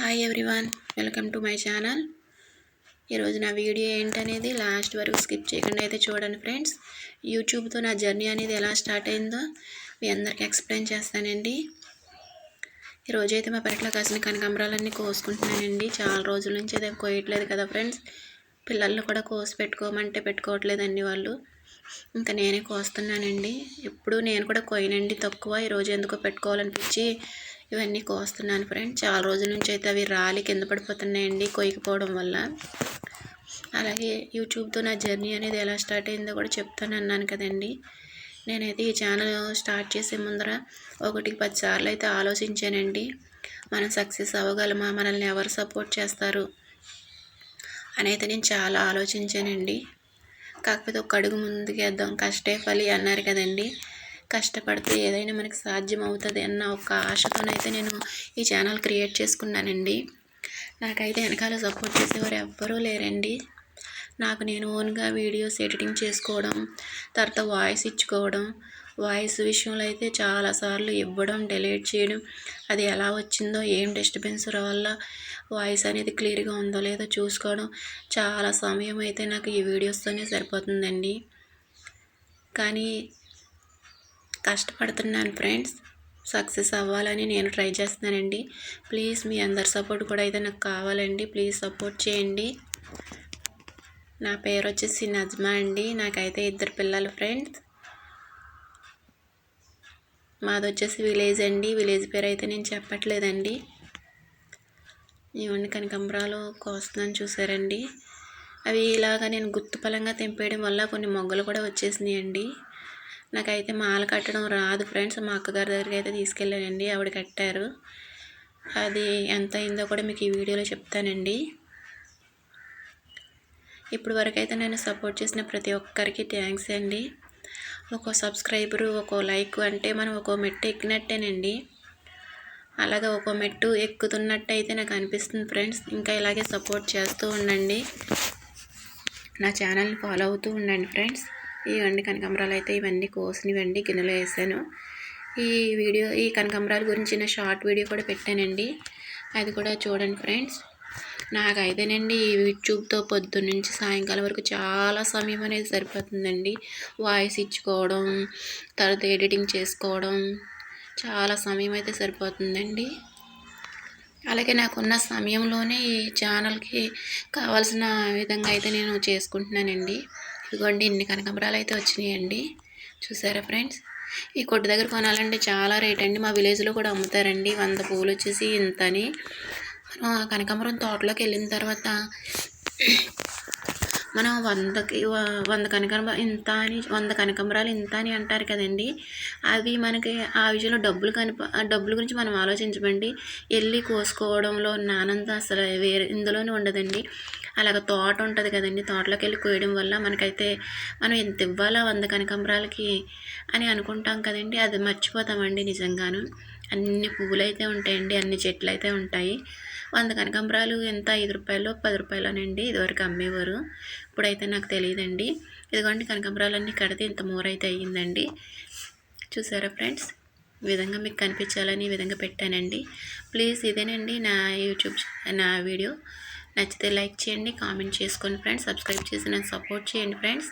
Hi everyone welcome to my channel ఈరోజు నా video ఏంటనేది లాస్ట్ వరకు స్కిప్ చేయకుండా అయితే చూడండి ఫ్రెండ్స్. యూట్యూబ్తో నా జర్నీ అనేది ఎలా స్టార్ట్ అయిందో మీ అందరికి ఎక్స్ప్లెయిన్ చేస్తానండి. ఈరోజు అయితే మా పెరట్లో కాసిన కనకంబరాలన్నీ కోసుకుంటున్నానండి. చాలా రోజుల నుంచి అయితే కోయట్లేదు కదా ఫ్రెండ్స్. పిల్లల్ని కూడా కోసి పెట్టుకోమంటే పెట్టుకోవట్లేదండి వాళ్ళు. ఇంకా నేనే కోస్తున్నానండి. ఎప్పుడు నేను కూడా కోయనండి తక్కువ. ఈరోజు ఎందుకో పెట్టుకోవాలనిపించి ఇవన్నీ కోస్తున్నాను ఫ్రెండ్ చాలా రోజుల నుంచి అయితే అవి రాలి కింద పడిపోతున్నాయండి కొయ్యకపోవడం వల్ల. అలాగే యూట్యూబ్తో నా జర్నీ అనేది ఎలా స్టార్ట్ అయిందో కూడా చెప్తాను అన్నాను కదండి. నేనైతే ఈ ఛానల్ స్టార్ట్ చేసే ముందర ఒకటికి పది సార్లు అయితే ఆలోచించానండి. మనం సక్సెస్ అవ్వగలమా? మనల్ని ఎవరు సపోర్ట్ చేస్తారు? అని అయితే నేను చాలా ఆలోచించానండి. కాకపోతే ఒక అడుగు ముందుకు వేద్దాం కష్టే ఫలి అన్నారు కదండి. కష్టపడితే ఏదైనా మనకి సాధ్యం అవుతుంది అన్న ఒక ఆశతోనైతే నేను ఈ ఛానల్ క్రియేట్ చేసుకున్నానండి. నాకైతే వెనకాల సపోర్ట్ చేసేవారు ఎవ్వరూ లేరండి. నాకు నేను ఓన్గా వీడియోస్ ఎడిటింగ్ చేసుకోవడం తర్వాత వాయిస్ ఇచ్చుకోవడం వాయిస్ విషయంలో అయితే చాలాసార్లు ఇవ్వడం డెలీట్ చేయడం అది ఎలా వచ్చిందో ఏం డిస్టర్బెన్స్ వల్ల వాయిస్ అనేది క్లియర్గా ఉందో లేదో చూసుకోవడం చాలా సమయం అయితే నాకు ఈ వీడియోస్తోనే సరిపోతుందండి. కానీ కష్టపడుతున్నాను ఫ్రెండ్స్. సక్సెస్ అవ్వాలని నేను ట్రై చేస్తున్నానండి. ప్లీజ్ మీ అందరి సపోర్ట్ కూడా అయితే నాకు కావాలండి. ప్లీజ్ సపోర్ట్ చేయండి. నా పేరు వచ్చేసి నజ్మా అండి. నాకైతే ఇద్దరు పిల్లలు ఫ్రెండ్స్. మాది వచ్చేసి విలేజ్ అండి. విలేజ్ పేరు అయితే నేను చెప్పట్లేదండి. ఇవన్నీ కనకంబరాలు కోస్తున్నాను చూసారండి. అవి ఇలాగా నేను గుర్తుపలంగా తెంపేయడం వల్ల కొన్ని మొగ్గలు కూడా వచ్చేసినాయండి. నాకైతే మాల కట్టడం రాదు ఫ్రెండ్స్. మా అక్కగారి దగ్గరికి అయితే తీసుకెళ్ళానండి. ఆవిడ కట్టారు. అది ఎంత అయిందో కూడా మీకు ఈ వీడియోలో చెప్తానండి. ఇప్పుడు వరకు అయితే నేను సపోర్ట్ చేసిన ప్రతి ఒక్కరికి థ్యాంక్స్ అండి. ఒక్కో సబ్స్క్రైబరు ఒక్కో లైక్ అంటే మనం ఒక్కో మెట్టు ఎక్కినట్టేనండి. అలాగే ఒక్కో మెట్టు ఎక్కుతున్నట్టు అయితే నాకు అనిపిస్తుంది ఫ్రెండ్స్. ఇంకా ఇలాగే సపోర్ట్ చేస్తూ ఉండండి. నా ఛానల్ని ఫాలో అవుతూ ఉండండి ఫ్రెండ్స్. ఇవన్నీ కనకాంబరాలు అయితే ఇవన్నీ కోసినవండి గిన్నెలో వేసాను. ఈ వీడియో ఈ కనకాంబరాల గురించి నా షార్ట్ వీడియో కూడా పెట్టానండి. అది కూడా చూడండి ఫ్రెండ్స్. నాకు అయితేనండి యూట్యూబ్తో పొద్దున్న నుంచి సాయంకాలం వరకు చాలా సమయం అనేది సరిపోతుందండి. వాయిస్ ఇచ్చుకోవడం తర్వాత ఎడిటింగ్ చేసుకోవడం చాలా సమయం అయితే సరిపోతుందండి. అలాగే నాకున్న సమయంలోనే ఈ ఛానల్కి కావాల్సిన విధంగా అయితే నేను చేసుకుంటున్నానండి. ఇదిగోండి ఇన్ని కనకాంబరాలు అయితే వచ్చినాయండి. చూసారా ఫ్రెండ్స్? ఈ కొట్టు దగ్గర కొనాలంటే చాలా రేట్ అండి. మా విలేజ్లో కూడా అమ్ముతారండి. వంద పూలు వచ్చేసి ఇంతని. మనం ఆ కనకాంబరం తోటలోకి వెళ్ళిన తర్వాత మనం వందకి వంద కనకాంబరం ఇంత అని వంద కనకాంబరాలు ఇంత అని అంటారు కదండి. అవి మనకి ఆ విషయంలో డబ్బులు కనిప డబ్బుల గురించి మనం ఆలోచించమండి. వెళ్ళి కోసుకోవడంలో ఉన్న ఆనందం అసలు వేరే ఇందులోనే ఉండదండి. అలాగ తోట ఉంటుంది కదండి. తోటలోకి వెళ్ళి కోయడం వల్ల మనకైతే మనం ఎంత ఇవ్వాలా వంద కనకాంబరాలకి అని అనుకుంటాం కదండి. అది మర్చిపోతామండి నిజంగాను. అన్ని పువ్వులు అయితే ఉంటాయండి. అన్ని చెట్లు అయితే ఉంటాయి. వంద కనకాంబరాలు ఎంత? ఐదు రూపాయలు పది రూపాయలనండి. ఇదివరకు అమ్మేవారు. ఇప్పుడైతే నాకు తెలియదండి. ఇదిగోండి కనకాంబరాలన్నీ కడితే ఇంత మూరైతే అయితే అయ్యిందండి. చూసారా ఫ్రెండ్స్? ఈ విధంగా మీకు కనిపించాలని ఈ విధంగా పెట్టానండి. ప్లీజ్ ఇదేనండి నా యూట్యూబ్ నా వీడియో. నచ్చితే లైక్ చేయండి కామెంట్ చేసుకోండి ఫ్రెండ్స్. సబ్స్క్రైబ్ చేసి నన్ను సపోర్ట్ చేయండి ఫ్రెండ్స్.